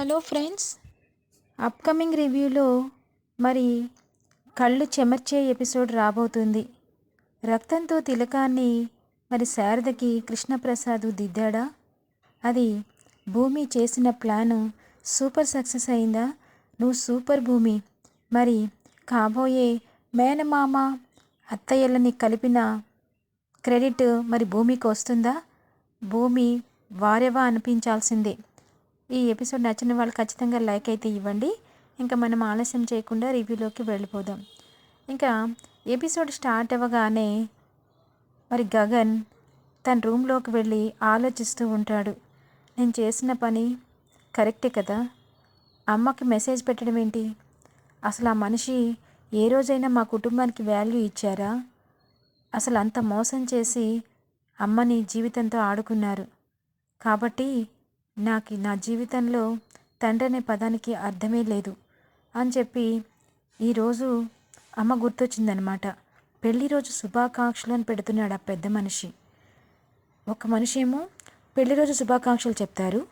Hello friends upcoming రివ్యూలో మరి కళ్ళు చెమర్చే ఎపిసోడ్ రాబోతుంది. రక్తంతో తిలకాన్ని మరి శారదకి కృష్ణప్రసాద్ దిద్దాడా? అది భూమి చేసిన ప్లాను సూపర్ సక్సెస్ అయిందా? నువ్వు సూపర్ భూమి. మరి కాబోయే మేనమామ అత్తయ్యలని కలిపిన క్రెడిట్ మరి భూమికి వస్తుందా? భూమి వారెవా అనిపించాల్సిందే. ఈ ఎపిసోడ్ నచ్చిన వాళ్ళు ఖచ్చితంగా లైక్ అయితే ఇవ్వండి. ఇంకా మనం ఆలస్యం చేయకుండా రివ్యూలోకి వెళ్ళిపోదాం. ఇంకా ఎపిసోడ్ స్టార్ట్ అవ్వగానే మరి గగన్ తన రూమ్లోకి వెళ్ళి ఆలోచిస్తూ ఉంటాడు. నేను చేసిన పని కరెక్టే కదా? అమ్మకి మెసేజ్ పెట్టడం ఏంటి? అసలు ఆ మనిషి ఏ రోజైనా మా కుటుంబానికి వాల్యూ ఇచ్చారా? అసలు అంత మోసం చేసి అమ్మని జీవితంతో ఆడుకున్నారు. కాబట్టి నాకు నా జీవితంలో తండ్రి అనే పదానికి అర్థమే లేదు అని చెప్పి ఈరోజు అమ్మ గుర్తొచ్చిందనమాట పెళ్ళి రోజు శుభాకాంక్షలు అని పెడుతున్నాడు ఆ పెద్ద మనిషి. ఒక మనిషి ఏమో పెళ్ళి రోజు శుభాకాంక్షలు చెప్తారు.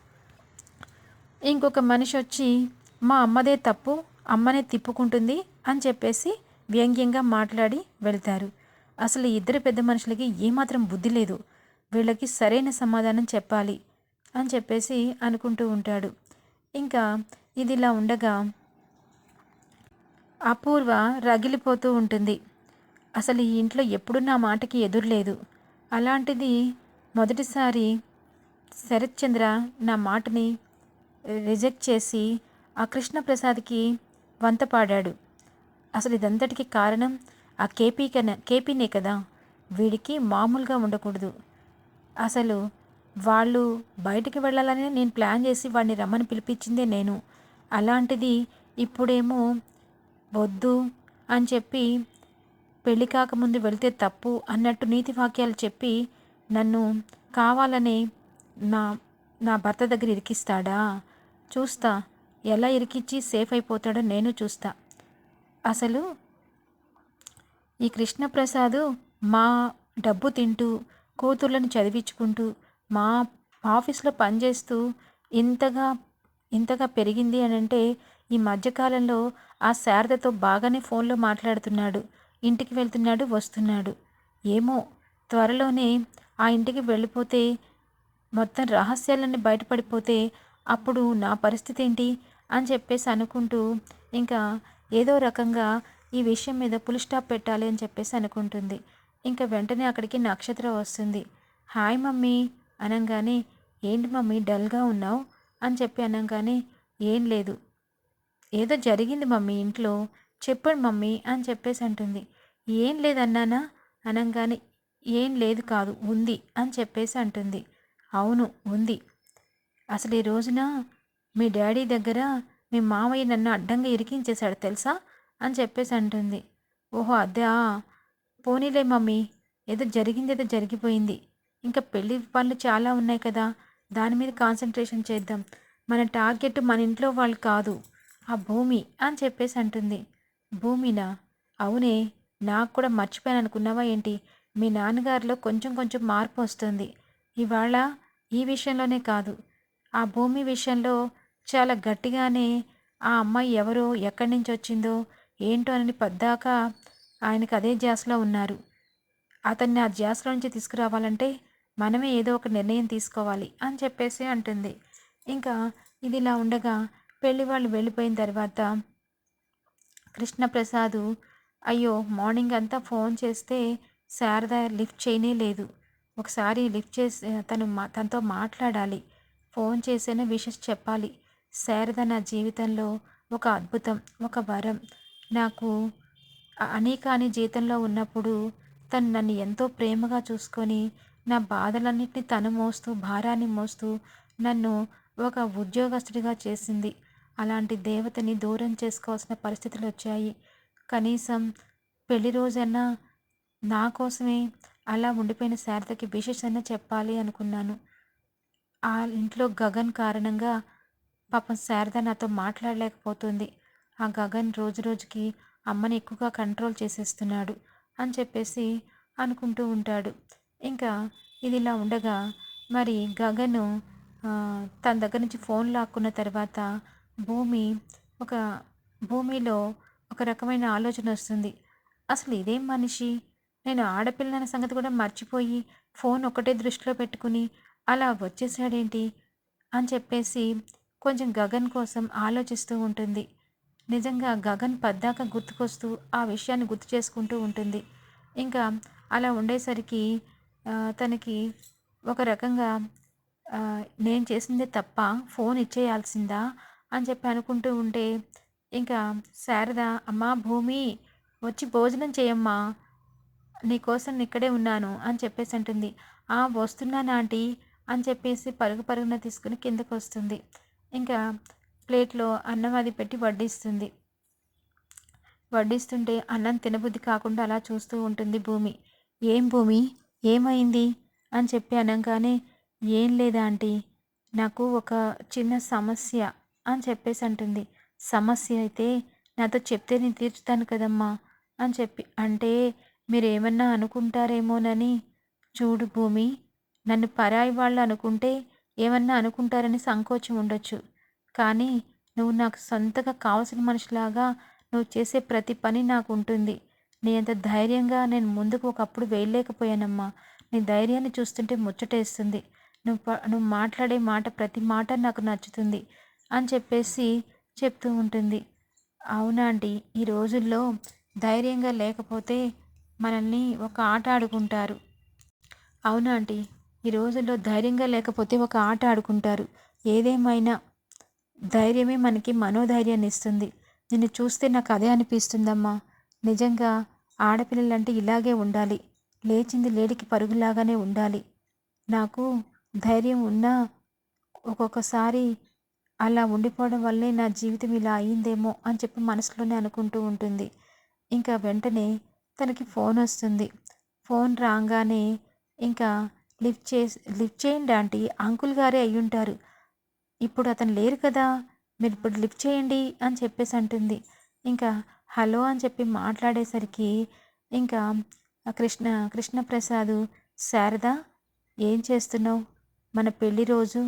ఇంకొక మనిషి వచ్చి మా అమ్మదే తప్పు అమ్మనే తిప్పుకుంటుంది అని చెప్పేసి వ్యంగ్యంగా మాట్లాడి వెళ్తారు. అసలు ఇద్దరు పెద్ద మనుషులకి ఏమాత్రం బుద్ధి లేదు. వీళ్ళకి సరైన సమాధానం చెప్పాలి. అని చెప్పేసి అనుకుంటూ ఉంటాడు. ఇంకా ఇది ఇలా ఉండగా అపూర్వ రగిలిపోతూ ఉంటుంది. అసలు ఈ ఇంట్లో ఎప్పుడు నా మాటకి ఎదురులేదు. అలాంటిది మొదటిసారి శరత్ చంద్ర నా మాటని రిజెక్ట్ చేసి ఆ కృష్ణప్రసాద్కి వంత పాడాడు. అసలు ఇదంతటికి కారణం ఆ కేపీ కన కేపీనే కదా. వీడికి మామూలుగా ఉండకూడదు. అసలు వాళ్ళు బయటికి వెళ్ళాలని నేను ప్లాన్ చేసి వాడిని రమ్మని పిలిపించిందే నేను. అలాంటిది ఇప్పుడేమో వద్దు అని చెప్పి పెళ్ళి కాకముందు వెళ్తే తప్పు అన్నట్టు నీతి వాక్యాలు చెప్పి నన్ను కావాలని నా నా భర్త దగ్గర ఇరికిస్తాడా? చూస్తా. ఎలా ఇరికిచ్చి సేఫ్ అయిపోతాడో నేను చూస్తా. అసలు ఈ కృష్ణప్రసాద్ మా డబ్బు తింటూ కూతుర్లను చదివించుకుంటూ మా ఆఫీస్లో పనిచేస్తూ ఇంతగా ఇంతగా పెరిగింది అని అంటే ఈ మధ్యకాలంలో ఆ శారదతో బాగానే ఫోన్లో మాట్లాడుతున్నాడు. ఇంటికి వెళ్తున్నాడు వస్తున్నాడు. ఏమో త్వరలోనే ఆ ఇంటికి వెళ్ళిపోతే మొత్తం రహస్యాలన్నీ బయటపడిపోతే అప్పుడు నా పరిస్థితి ఏంటి అని చెప్పేసి అనుకుంటూ ఇంకా ఏదో రకంగా ఈ విషయం మీద పులి స్టాప్ పెట్టాలి అని చెప్పేసి అనుకుంటుంది. ఇంకా వెంటనే అక్కడికి నక్షత్ర వస్తుంది. Hi mummy. అనగానే ఏంటి మమ్మీ డల్గా ఉన్నావు? అని చెప్పి అనగానే ఏం లేదు. ఏదో జరిగింది మమ్మీ ఇంట్లో. చెప్పండి మమ్మీ అని చెప్పేసి అంటుంది. ఏం లేదన్నానా అనగానే ఏం లేదు కాదు ఉంది అని చెప్పేసి అంటుంది. అవును ఉంది. అసలు ఈ రోజున మీ డాడీ దగ్గర మీ మామయ్య నన్ను అడ్డంగా ఇరికించేశాడు తెలుసా? అని చెప్పేసి అంటుంది. ఓహో అదే పోనీలే మమ్మీ ఏదో జరిగింది ఏదో జరిగిపోయింది. ఇంకా పెళ్ళి పనులు చాలా ఉన్నాయి కదా. దాని మీద కాన్సన్ట్రేషన్ చేద్దాం. మన టార్గెట్ మన ఇంట్లో వాళ్ళు కాదు. ఆ భూమి అని చెప్పేసి అంటుంది. భూమినా? అవునే. నాకు కూడా మర్చిపోయాను అనుకున్నావా ఏంటి? మీ నాన్నగారిలో కొంచెం కొంచెం మార్పు వస్తుంది. ఇవాళ ఈ విషయంలోనే కాదు. ఆ భూమి విషయంలో చాలా గట్టిగానే ఆ అమ్మాయి ఎవరో ఎక్కడి నుంచి వచ్చిందో ఏంటో అని పద్దాక ఆయనకు అదే జాస్లో ఉన్నారు. అతన్ని ఆ జాస్లో నుంచి తీసుకురావాలంటే మనమే ఏదో ఒక నిర్ణయం తీసుకోవాలి అని చెప్పేసి అంటుంది. ఇంకా ఇది ఇలా ఉండగా పెళ్ళి వాళ్ళు వెళ్ళిపోయిన తర్వాత కృష్ణప్రసాద్ అయ్యో మార్నింగ్ అంతా ఫోన్ చేస్తే శారద లిఫ్ట్ చేయనే లేదు. ఒకసారి లిఫ్ట్ చేసి తను మా తనతో మాట్లాడాలి. ఫోన్ చేసేనే విషెస్ చెప్పాలి. శారద నా జీవితంలో ఒక అద్భుతం ఒక వరం. నాకు అనేకాని జీతంలో ఉన్నప్పుడు తను నన్ను ఎంతో ప్రేమగా చూసుకొని నా బాధలన్నింటినీ తను మోస్తూ భారాన్ని మోస్తూ నన్ను ఒక ఉద్యోగస్తుడిగా చేసింది. అలాంటి దేవతని దూరం చేసుకోవాల్సిన పరిస్థితులు వచ్చాయి. కనీసం పెళ్ళి రోజన్నా నా కోసమే అలా ఉండిపోయిన శారదకి విశేషంగా చెప్పాలి అనుకున్నాను. ఆ ఇంట్లో గగన్ కారణంగా పాపం శారద నాతో మాట్లాడలేకపోతుంది. ఆ గగన్ రోజు రోజుకి అమ్మని ఎక్కువగా కంట్రోల్ చేసేస్తున్నాడు అని చెప్పేసి అనుకుంటూ ఉంటాడు. ఇంకా ఇది ఇలా ఉండగా మరి గగను తన దగ్గర నుంచి ఫోన్ లాక్కున్న తర్వాత భూమి ఒక భూమిలో ఒక రకమైన ఆలోచన వస్తుంది. అసలు ఇదేం మనిషి? నేను ఆడపిల్లన సంగతి కూడా మర్చిపోయి ఫోన్ ఒకటే దృష్టిలో పెట్టుకుని అలా వచ్చేసాడేంటి? అని చెప్పేసి కొంచెం గగన్ కోసం ఆలోచిస్తూ ఉంటుంది. నిజంగా గగన్ పద్దాక గుర్తుకొస్తూ ఆ విషయాన్ని గుర్తు చేసుకుంటూ ఉంటుంది. ఇంకా అలా ఉండేసరికి తనకి ఒక రకంగా నేను చేసిందే తప్ప ఫోన్ ఇచ్చేయాల్సిందా? అని చెప్పి అనుకుంటూ ఉంటే ఇంకా శారద అమ్మా భూమి వచ్చి భోజనం చేయమ్మా నీకోసం ఇక్కడే ఉన్నాను అని చెప్పేసి అంటుంది. ఆ వస్తున్నాను ఆంటీ అని చెప్పేసి పరుగు పరుగున తీసుకుని కిందకు వస్తుంది. ఇంకా ప్లేట్లో అన్నం అది పెట్టి వడ్డిస్తుంది. వడ్డిస్తుంటే అన్నం తినబుద్ధి కాకుండా అలా చూస్తూ ఉంటుంది భూమి. ఏం భూమి? ఏమైంది? అని చెప్పి అనగానే ఏం లేదా ఆంటీ? నాకు ఒక చిన్న సమస్య అని చెప్పేసి అంటుంది. సమస్య అయితే నాతో చెప్తే నేను తీర్చుతాను కదమ్మా అని చెప్పి అంటే మీరు ఏమన్నా అనుకుంటారేమోనని? చూడు భూమి నన్ను పరాయి వాళ్ళు అనుకుంటే ఏమన్నా అనుకుంటారని సంకోచం ఉండొచ్చు. కానీ నువ్వు నాకు సొంతగా కావలసిన మనిషిలాగా నువ్వు చేసే ప్రతి పని నాకు ఉంటుంది. నీ అంత ధైర్యంగా నేను ముందుకు ఒకప్పుడు వేయలేకపోయానమ్మా. నీ ధైర్యాన్ని చూస్తుంటే ముచ్చటేస్తుంది. నువ్వు ప- నువ్వు మాట్లాడే మాట ప్రతి మాట నాకు నచ్చుతుంది అని చెప్పేసి చెప్తూ ఉంటుంది. అవునా ఆంటీ? ఈ రోజుల్లో ధైర్యంగా లేకపోతే మనల్ని ఒక ఆట ఆడుకుంటారు. అవునా ఆంటీ? ఈ రోజుల్లో ధైర్యంగా లేకపోతే ఒక ఆట ఆడుకుంటారు. ఏదేమైనా ధైర్యమే మనకి మనోధైర్యాన్ని ఇస్తుంది. నిన్ను చూస్తే నాకు అదే అనిపిస్తుందమ్మా. నిజంగా ఆడపిల్లలంటే ఇలాగే ఉండాలి. లేచింది లేడికి పరుగులాగానే ఉండాలి. నాకు ధైర్యం ఉన్నా ఒక్కొక్కసారి అలా ఉండిపోవడం వల్లే నా జీవితం ఇలా అయ్యిందేమో అని చెప్పి మనసులోనే అనుకుంటూ ఉంటుంది. ఇంకా వెంటనే తనకి ఫోన్ వస్తుంది. ఫోన్ రాగానే ఇంకా లిఫ్ట్ చేసి లిఫ్ట్ చేయండి ఆంటీ అంకుల్ గారే అయ్యుంటారు. ఇప్పుడు అతను లేరు కదా మీరు ఇప్పుడు లిఫ్ట్ చేయండి అని చెప్పేసి అంటుంది. ఇంకా హలో అని చెప్పి మాట్లాడేసరికి ఇంకా కృష్ణ కృష్ణప్రసాద్ శారద ఏం చేస్తున్నావు? మన పెళ్ళి రోజు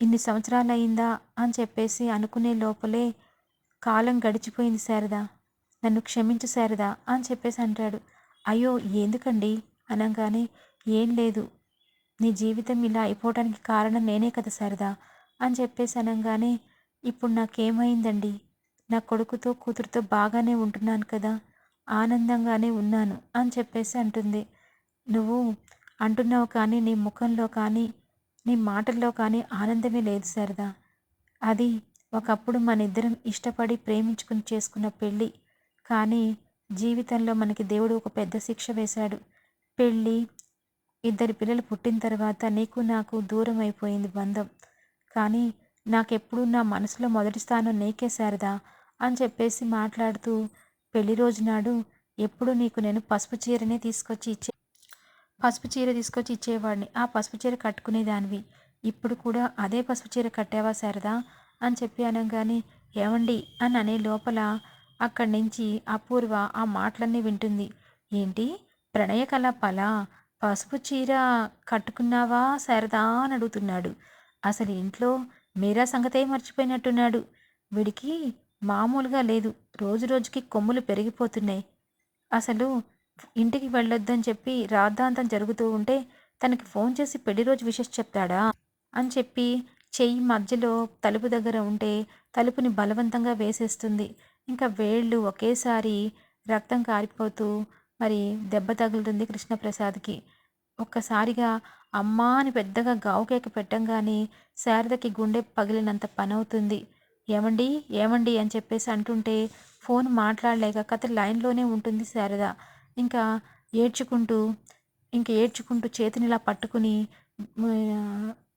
ఇన్ని సంవత్సరాలు అయిందా అని చెప్పేసి అనుకునే లోపలే కాలం గడిచిపోయింది శారద. నన్ను క్షమించు శారద అని చెప్పేసి అంటాడు. అయ్యో ఎందుకండి? అనగానే ఏం లేదు. నీ జీవితం ఇలా అయిపోవడానికి కారణం నేనే కదా శారద అని చెప్పేసి అనగానే ఇప్పుడు నాకేమైందండి? నా కొడుకుతో కూతురుతో బాగానే ఉంటున్నాను కదా ఆనందంగానే ఉన్నాను అని చెప్పేసి అంటుంది. నువ్వు అంటున్నావు కానీ నీ ముఖంలో కానీ నీ మాటల్లో కానీ ఆనందమే లేదు సరదా అది ఒకప్పుడు మన ఇద్దరం ఇష్టపడి ప్రేమించుకుని చేసుకున్న పెళ్ళి. కానీ జీవితంలో మనకి దేవుడు ఒక పెద్ద శిక్ష వేశాడు. పెళ్ళి ఇద్దరి పిల్లలు పుట్టిన తర్వాత నీకు నాకు దూరం అయిపోయింది బంధం. కానీ నాకెప్పుడు నా మనసులో మొదటి స్థానం నీకే శారదా. అని చెప్పేసి మాట్లాడుతూ పెళ్ళి రోజు నాడు ఎప్పుడు నీకు నేను పసుపు చీరనే తీసుకొచ్చి ఇచ్చే పసుపు చీర తీసుకొచ్చి ఇచ్చేవాడిని. ఆ పసుపు చీర కట్టుకునేదానివి. ఇప్పుడు కూడా అదే పసుపు చీర కట్టావా శారదా అని చెప్పి అనగానే ఏమండి అని అనే లోపల అక్కడి నుంచి అపూర్వ ఆ మాటలన్నీ వింటుంది. ఏంటి? ప్రణయ కలాపాల? పసుపు చీర కట్టుకున్నావా శారదా అని అడుగుతున్నాడు. అసలు ఇంట్లో మీరా సంగతే మర్చిపోయినట్టున్నాడు. వీడికి మామూలుగా లేదు. రోజు రోజుకి కొమ్ములు పెరిగిపోతున్నాయి. అసలు ఇంటికి వెళ్ళొద్దని చెప్పి రాద్ధాంతం జరుగుతూ ఉంటే తనకి ఫోన్ చేసి పెళ్ళి రోజు విషెస్ చెప్తాడా? అని చెప్పి చెయ్యి మధ్యలో తలుపు దగ్గర ఉంటే తలుపుని బలవంతంగా వేసేస్తుంది. ఇంకా వేళ్ళు ఒకేసారి రక్తం కారిపోతూ మరి దెబ్బ తగులుతుంది కృష్ణప్రసాద్కి. ఒక్కసారిగా అమ్మా అని పెద్దగా గావుకేక పెట్టంగానే శారదకి గుండె పగిలినంత పని అవుతుంది ఏమండి? ఏమండి? అని చెప్పేసి అంటుంటే ఫోన్ మాట్లాడలేక కథ లైన్లోనే ఉంటుంది శారద. ఇంకా ఏడ్చుకుంటూ ఇంక ఏడ్చుకుంటూ చేతిని ఇలా పట్టుకుని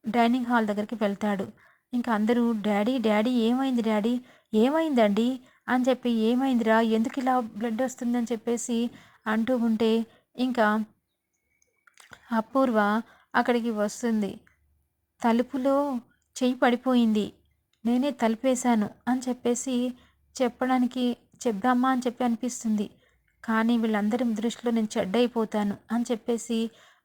డైనింగ్ హాల్ దగ్గరికి వెళ్తాడు. ఇంకా అందరూ డాడీ డాడీ ఏమైంది డాడీ? ఏమైందండి అని చెప్పి ఏమైందిరా? ఎందుకు ఇలా బ్లడ్ వస్తుందని చెప్పేసి అంటూ ఉంటే ఇంకా అపూర్వ అక్కడికి వస్తుంది. తలుపులో చెయ్యి పడిపోయింది. నేనే తలుపేశాను అని చెప్పేసి చెప్పడానికి చెప్దామా అని చెప్పి అనిపిస్తుంది. కానీ వీళ్ళందరి దృష్టిలో నేను చెడ్డైపోతాను అని చెప్పేసి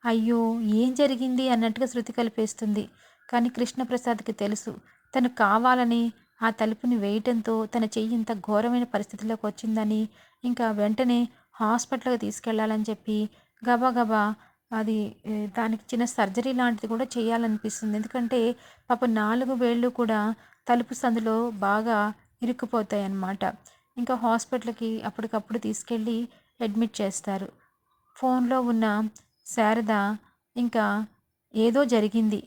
అయ్యో ఏం జరిగింది అన్నట్టుగా శృతి కలిపేస్తుంది. కానీ కృష్ణప్రసాద్కి తెలుసు తను కావాలని ఆ తలుపుని వేయటంతో తన చెయ్యి ఇంత ఘోరమైన పరిస్థితిలోకి వచ్చిందని ఇంకా వెంటనే హాస్పిటల్కి తీసుకెళ్ళాలని చెప్పి గబా అది దానికి చిన్న సర్జరీ లాంటిది కూడా చేయాలనిపిస్తుంది. ఎందుకంటే పాప నాలుగు వేళ్ళు కూడా తలుపు సందులో బాగా ఇరుక్కుపోతాయి అన్నమాట ఇంకా హాస్పిటల్కి అప్పటికప్పుడు తీసుకెళ్ళి అడ్మిట్ చేస్తారు. ఫోన్లో ఉన్న శారద ఇంకా ఏదో జరిగింది.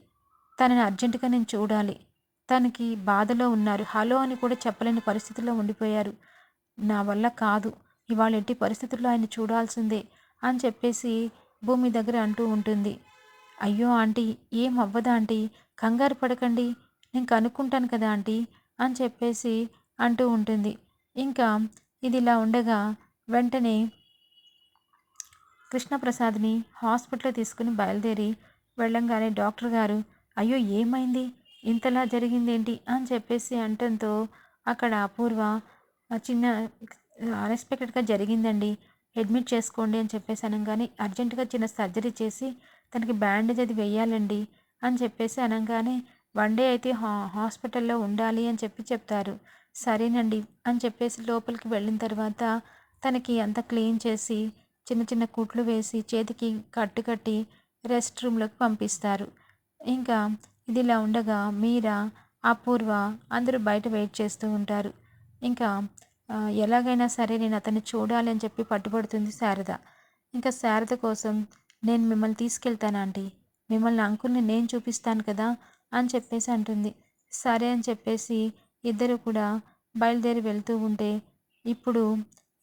తనని అర్జెంటుగా నేను చూడాలి. తనకి బాధలో ఉన్నారు. హలో అని కూడా చెప్పలేని పరిస్థితుల్లో ఉండిపోయారు. నా వల్ల కాదు. ఇవాళ ఎట్టి పరిస్థితుల్లో ఆయన చూడాల్సిందే అని చెప్పేసి భూమి దగ్గర అంటూ ఉంటుంది. అయ్యో ఆంటీ ఏం అవ్వదా ఆంటీ? కంగారు పడకండి. నేను కనుక్కుంటాను కదా ఆంటీ అని చెప్పేసి అంటూ ఉంటుంది. ఇంకా ఇది ఇలా ఉండగా వెంటనే కృష్ణప్రసాద్ని హాస్పిటల్ తీసుకుని బయలుదేరి వెళ్ళంగానే డాక్టర్ గారు అయ్యో ఏమైంది? ఇంతలా జరిగిందేంటి? అని చెప్పేసి అంటంతో అక్కడ అపూర్వ చిన్న అన్ఎక్స్పెక్టెడ్గా జరిగిందండి. అడ్మిట్ చేసుకోండి అని చెప్పేసి అనగానే అర్జెంటుగా చిన్న సర్జరీ చేసి తనకి బ్యాండేజ్ అది వేయాలండి అని చెప్పేసి అనగానే వన్ డే అయితే హా హాస్పిటల్లో ఉండాలి అని చెప్పి చెప్తారు. సరేనండి అని చెప్పేసి లోపలికి వెళ్ళిన తర్వాత తనకి అంతా క్లీన్ చేసి చిన్న చిన్న కుట్లు వేసి చేతికి కట్టు కట్టి రెస్ట్ రూమ్లోకి పంపిస్తారు. ఇంకా ఇదిలా ఉండగా మీరా అపూర్వ అందరూ బయట వెయిట్ చేస్తూ ఉంటారు. ఇంకా ఎలాగైనా సరే నేను అతన్ని చూడాలి అని చెప్పి పట్టుబడుతుంది శారద. ఇంకా శారద కోసం నేను మిమ్మల్ని తీసుకెళ్తాను ఆంటీ? మిమ్మల్ని అంకుల్ని నేను చూపిస్తాను కదా అని చెప్పేసి అంటుంది. సరే అని చెప్పేసి ఇద్దరు కూడా బయలుదేరి వెళ్తూ ఉంటే ఇప్పుడు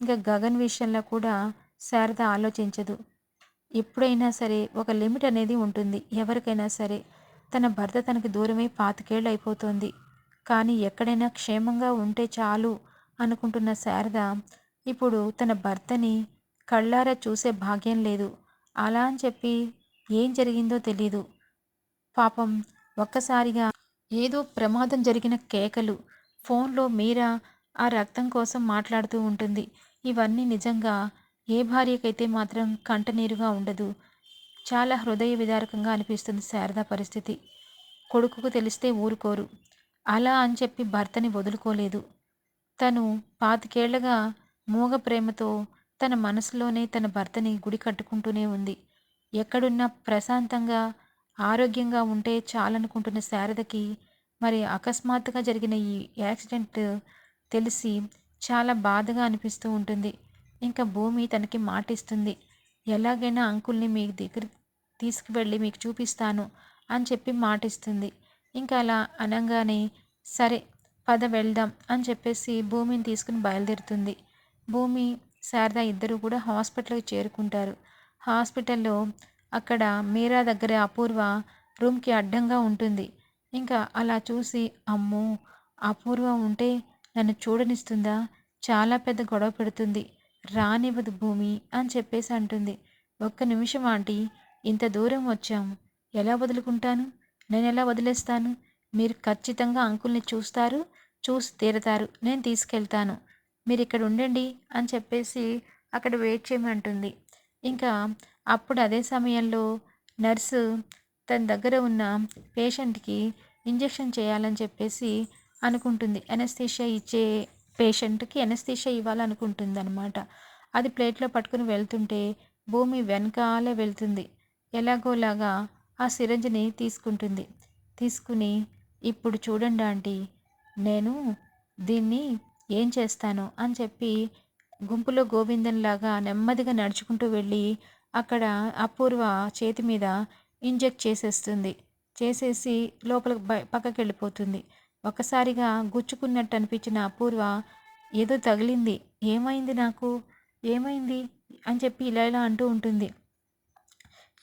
ఇంకా గగన్ విషయంలో కూడా శారద ఆలోచించదు. ఎప్పుడైనా సరే ఒక లిమిట్ అనేది ఉంటుంది. ఎవరికైనా సరే తన భర్త తనకి దూరమై పాతికేళ్ళు అయిపోతుంది. కానీ ఎక్కడైనా క్షేమంగా ఉంటే చాలు. అనుకుంటున్న శారద ఇప్పుడు తన భర్తని కళ్ళారా చూసే భాగ్యం లేదు. అలా అని చెప్పి ఏం జరిగిందో తెలీదు. పాపం ఒక్కసారిగా ఏదో ప్రమాదం జరిగిన కేకలు ఫోన్లో మీరా ఆ రక్తం కోసం మాట్లాడుతూ ఉంటుంది. ఇవన్నీ నిజంగా ఏ భార్యకైతే మాత్రం కంటనీరుగా ఉండదు చాలా హృదయ విదారకంగా అనిపిస్తుంది శారద పరిస్థితి. కొడుకుకు తెలిస్తే ఊరుకోరు. అలా అని చెప్పి భర్తని వదులుకోలేదు. తను పాతికేళ్ళగా మూగ ప్రేమతో తన మనసులోనే తన భర్తని గుడి కట్టుకుంటూనే ఉంది. ఎక్కడున్నా ప్రశాంతంగా ఆరోగ్యంగా ఉంటే చాలనుకుంటున్న శారదకి మరి అకస్మాత్తుగా జరిగిన ఈ యాక్సిడెంట్ తెలిసి చాలా బాధగా అనిపిస్తూ ఉంటుంది. ఇంకా భూమి తనకి మాటిస్తుంది. ఎలాగైనా అంకుల్ని మీ దగ్గర తీసుకువెళ్ళి మీకు చూపిస్తాను అని చెప్పి మాటిస్తుంది. ఇంకా అలా అనగానే సరే పద వెళ్దాం అని చెప్పేసి భూమిని తీసుకుని బయలుదేరుతుంది. భూమి శారద ఇద్దరు కూడా హాస్పిటల్కి చేరుకుంటారు. హాస్పిటల్లో అక్కడ మీరా దగ్గర అపూర్వ రూమ్కి అడ్డంగా ఉంటుంది. ఇంకా అలా చూసి అమ్మో అపూర్వ ఉంటే నన్ను చూడనిస్తుందా? చాలా పెద్ద గొడవ పెడుతుంది. రానివ్వదు భూమి అని చెప్పేసి అంటుంది. ఒక్క నిమిషం ఆంటీ ఇంత దూరం వచ్చాము ఎలా వదులుకుంటాను? నేను ఎలా వదిలేస్తాను? మీరు ఖచ్చితంగా అంకుల్ని చూస్తారు. చూసి తీరతారు. నేను తీసుకెళ్తాను. మీరు ఇక్కడ ఉండండి అని చెప్పేసి అక్కడ వెయిట్ చేయమంటుంది. ఇంకా అప్పుడు అదే సమయంలో నర్సు తన దగ్గర ఉన్న పేషెంట్కి ఇంజెక్షన్ చేయాలని చెప్పేసి అనుకుంటుంది. ఎనస్థీషియా ఇచ్చే పేషెంట్కి ఎనస్థీషియా ఇవ్వాలనుకుంటుంది అనమాట అది ప్లేట్లో పట్టుకుని వెళ్తుంటే భూమి వెనకాలే వెళ్తుంది. ఎలాగోలాగా ఆ సిరంజిని తీసుకుంటుంది. తీసుకుని ఇప్పుడు చూడండి ఆంటీ నేను దీన్ని ఏం చేస్తాను అని చెప్పి గుంపులో గోవిందంలాగా నెమ్మదిగా నడుచుకుంటూ వెళ్ళి అక్కడ అపూర్వ చేతి మీద ఇంజెక్ట్ చేసేస్తుంది. చేసేసి లోపల పక్కకి వెళ్ళిపోతుంది. ఒకసారిగా గుచ్చుకున్నట్టు అనిపించిన అపూర్వ ఏదో తగిలింది. ఏమైంది నాకు? ఏమైంది? అని చెప్పి ఇలా ఇలా అంటూ ఉంటుంది.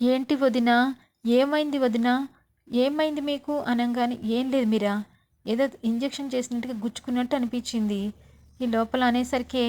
ఏంటి వదిన? ఏమైంది వదిన? ఏమైంది మీకు? అనగానే ఏం లేదు మీరా? ఏదో ఇంజెక్షన్ చేసినట్టుగా గుచ్చుకున్నట్టు అనిపించింది. ఈ లోపల అనేసరికి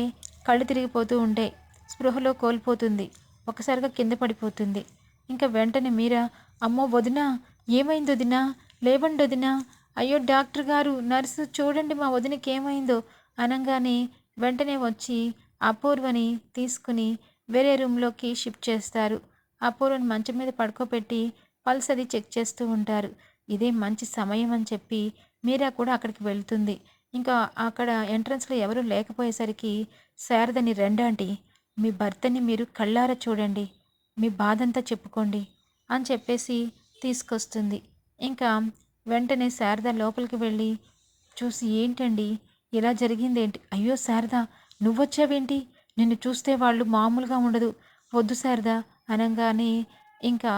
కళ్ళు తిరిగిపోతూ ఉంటాయి స్పృహలో కోల్పోతుంది. ఒకసారిగా కింద పడిపోతుంది. ఇంకా వెంటనే మీరా అమ్మో వదిన ఏమైంది వదినా? లేవండి వదినా. అయ్యో డాక్టర్ గారు నర్సు చూడండి మా వదినకి ఏమైందో అనగానే వెంటనే వచ్చి అపూర్వని తీసుకుని వేరే రూమ్లోకి షిఫ్ట్ చేస్తారు. అపూర్వని మంచం మీద పడుకోబెట్టి పల్స్ అది చెక్ చేస్తూ ఉంటారు. ఇదే మంచి సమయం అని చెప్పి మీరా కూడా అక్కడికి వెళ్తుంది. ఇంకా అక్కడ ఎంట్రన్స్లో ఎవరూ లేకపోయేసరికి శారదని రెండాంటి మీ భర్తని మీరు కళ్ళారా చూడండి మీ బాధంతా చెప్పుకోండి అని చెప్పేసి తీసుకొస్తుంది. ఇంకా వెంటనే శారద లోపలికి వెళ్ళి చూసి ఏంటండి ఇలా జరిగిందేంటి? అయ్యో శారద నువ్వొచ్చావేంటి? నిన్ను చూస్తే వాళ్ళు మామూలుగా ఉండదు. వద్దు శారద అనగానే ఇంకా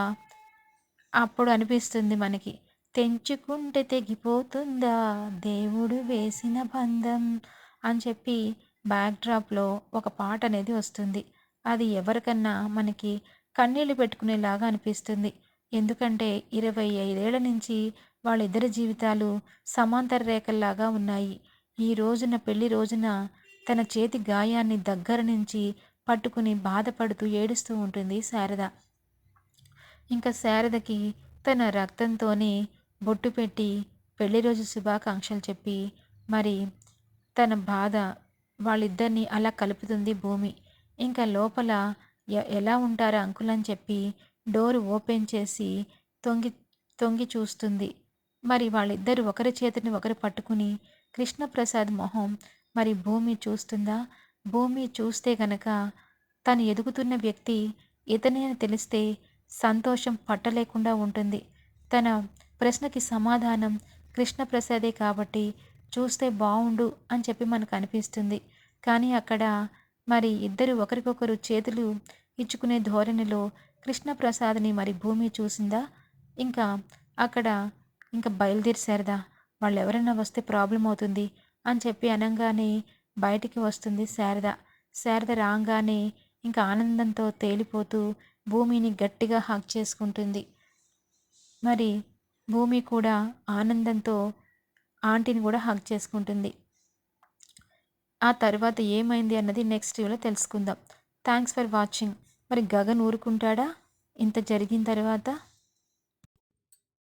అప్పుడు అనిపిస్తుంది మనకి. తెంచుకుంటే తెగిపోతుందా? దేవుడు వేసిన బంధం అని చెప్పి బ్యాక్డ్రాప్లో ఒక పాట అనేది వస్తుంది. అది ఎవరికన్నా మనకి కన్నీళ్ళు పెట్టుకునేలాగా అనిపిస్తుంది. ఎందుకంటే ఇరవై ఐదేళ్ళ నుంచి వాళ్ళిద్దరి జీవితాలు సమాంతర రేఖల్లాగా ఉన్నాయి. ఈ రోజున పెళ్ళి రోజున తన చేతి గాయాన్ని దగ్గర నుంచి పట్టుకుని బాధపడుతూ ఏడుస్తూ ఉంటుంది శారద. ఇంకా శారదకి తన రక్తంతోనే బొట్టు పెట్టి పెళ్ళి రోజు శుభాకాంక్షలు చెప్పి మరి తన బాధ వాళ్ళిద్దరిని అలా కలుపుతుంది భూమి. ఇంకా లోపల ఎలా ఉంటారు అంకుల్ అని చెప్పి డోర్ ఓపెన్ చేసి తొంగి తొంగి చూస్తుంది. మరి వాళ్ళిద్దరు ఒకరి చేతిని ఒకరు పట్టుకుని కృష్ణప్రసాద్ మొహం మరి భూమి చూస్తుందా? భూమి చూస్తే గనక తను ఎదుగుతున్న వ్యక్తి ఇతనే అని తెలిస్తే సంతోషం పట్టలేకుండా ఉంటుంది. తన ప్రశ్నకి సమాధానం కృష్ణప్రసాదే కాబట్టి చూస్తే బాగుండు అని చెప్పి మనకు అనిపిస్తుంది. కానీ అక్కడ మరి ఇద్దరు ఒకరికొకరు చేతులు ఇచ్చుకునే ధోరణిలో కృష్ణప్రసాద్ని మరి భూమి చూసిందా? ఇంకా అక్కడ ఇంకా బయలుదేరిసారదా వాళ్ళు ఎవరైనా వస్తే ప్రాబ్లం అవుతుంది అని చెప్పి అనగానే బయటికి వస్తుంది శారద. శారద రాగానే ఇంకా ఆనందంతో తేలిపోతూ భూమిని గట్టిగా హక్ చేసుకుంటుంది. మరి భూమి కూడా ఆనందంతో ఆంటీని కూడా హక్ చేసుకుంటుంది. ఆ తర్వాత ఏమైంది అన్నది నెక్స్ట్ వీడియోలో తెలుసుకుందాం. థ్యాంక్స్ ఫర్ వాచింగ్ మరి గగన్ ఊరుకుంటాడా? ఇంత జరిగిన తర్వాత